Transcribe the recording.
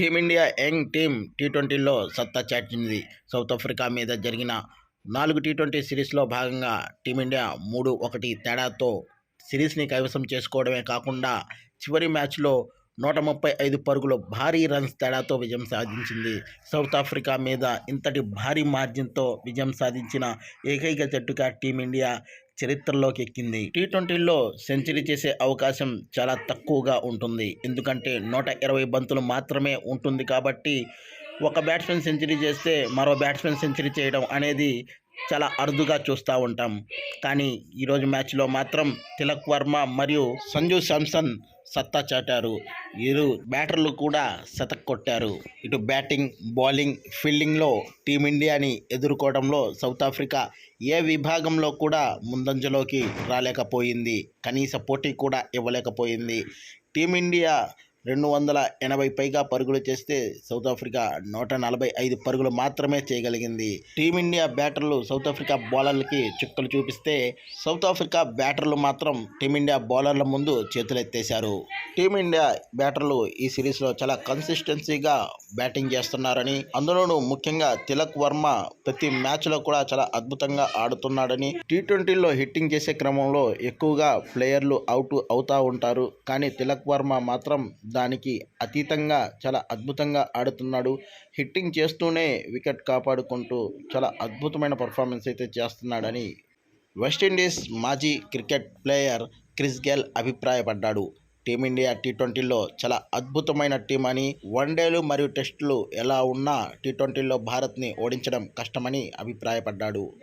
Team India young team tea ట్వంటీలో సత్తా చాటింది. South Africa మీద జరిగిన నాలుగు టీ ట్వంటీ సిరీస్లో భాగంగా టీమిండియా మూడు ఒకటి తేడాతో సిరీస్ని కైవసం చేసుకోవడమే కాకుండా చివరి మ్యాచ్లో నూట ముప్పై ఐదు పరుగులు భారీ రన్స్ తేడాతో విజయం సాధించింది. సౌత్ ఆఫ్రికా మీద ఇంతటి భారీ మార్జిన్తో విజయం సాధించిన ఏకైక జట్టుగా టీమిండియా చరిత్రలోకి ఎక్కింది. టీ ట్వంటీలో సెంచరీ చేసే అవకాశం చాలా తక్కువగా ఉంటుంది. ఎందుకంటే నూట ఇరవై బంతులు మాత్రమే ఉంటుంది కాబట్టి ఒక బ్యాట్స్మెన్ సెంచరీ చేస్తే మరో బ్యాట్స్మెన్ సెంచరీ చేయడం అనేది చాలా అరుదుగా చూస్తూ ఉంటాం. కానీ ఈరోజు మ్యాచ్లో మాత్రం తిలక్ వర్మ మరియు సంజు శాంసన్ సత్తా చాటారు. ఇరు బ్యాటర్లు కూడా శతక్ కొట్టారు. ఇటు బ్యాటింగ్ బౌలింగ్ ఫీల్డింగ్లో టీమిండియాని ఎదుర్కోవడంలో సౌత్ ఆఫ్రికా ఏ విభాగంలో కూడా ముందంజలోకి రాలేకపోయింది. కనీస పోటీ కూడా ఇవ్వలేకపోయింది. టీమిండియా రెండు వందల ఎనభై పైగా పరుగులు చేస్తే సౌత్ ఆఫ్రికా నూట నలభై ఐదు పరుగులు మాత్రమే చేయగలిగింది. టీమిండియా బ్యాటర్లు సౌత్ ఆఫ్రికా బౌలర్లకి చుక్కలు చూపిస్తే సౌత్ ఆఫ్రికా బ్యాటర్లు మాత్రం టీమిండియా బౌలర్ల ముందు చేతులెత్తేశారు. టీమిండియా బ్యాటర్లు ఈ సిరీస్లో చాలా కన్సిస్టెన్సీగా బ్యాటింగ్ చేస్తున్నారని అందులోనూ ముఖ్యంగా తిలక్ వర్మ ప్రతి మ్యాచ్లో కూడా చాలా అద్భుతంగా ఆడుతున్నాడని టీ ట్వంటీలో హిట్టింగ్ చేసే క్రమంలో ఎక్కువగా ప్లేయర్లు అవుట్ అవుతూ ఉంటారు. కానీ తిలక్ వర్మ మాత్రం దానికి అతీతంగా చాలా అద్భుతంగా ఆడుతున్నాడు. హిట్టింగ్ చేస్తూనే వికెట్ కాపాడుకుంటూ చాలా అద్భుతమైన పర్ఫార్మెన్స్ అయితే చేస్తున్నాడని వెస్టిండీస్ మాజీ క్రికెట్ ప్లేయర్ క్రిస్ గెల్ అభిప్రాయపడ్డాడు. టీమిండియా టీ ట్వంటీలో చాలా అద్భుతమైన టీం అని వన్డేలు మరియు టెస్టులు ఎలా ఉన్నా టీ ట్వంటీలో భారత్ని ఓడించడం కష్టమని అభిప్రాయపడ్డాడు.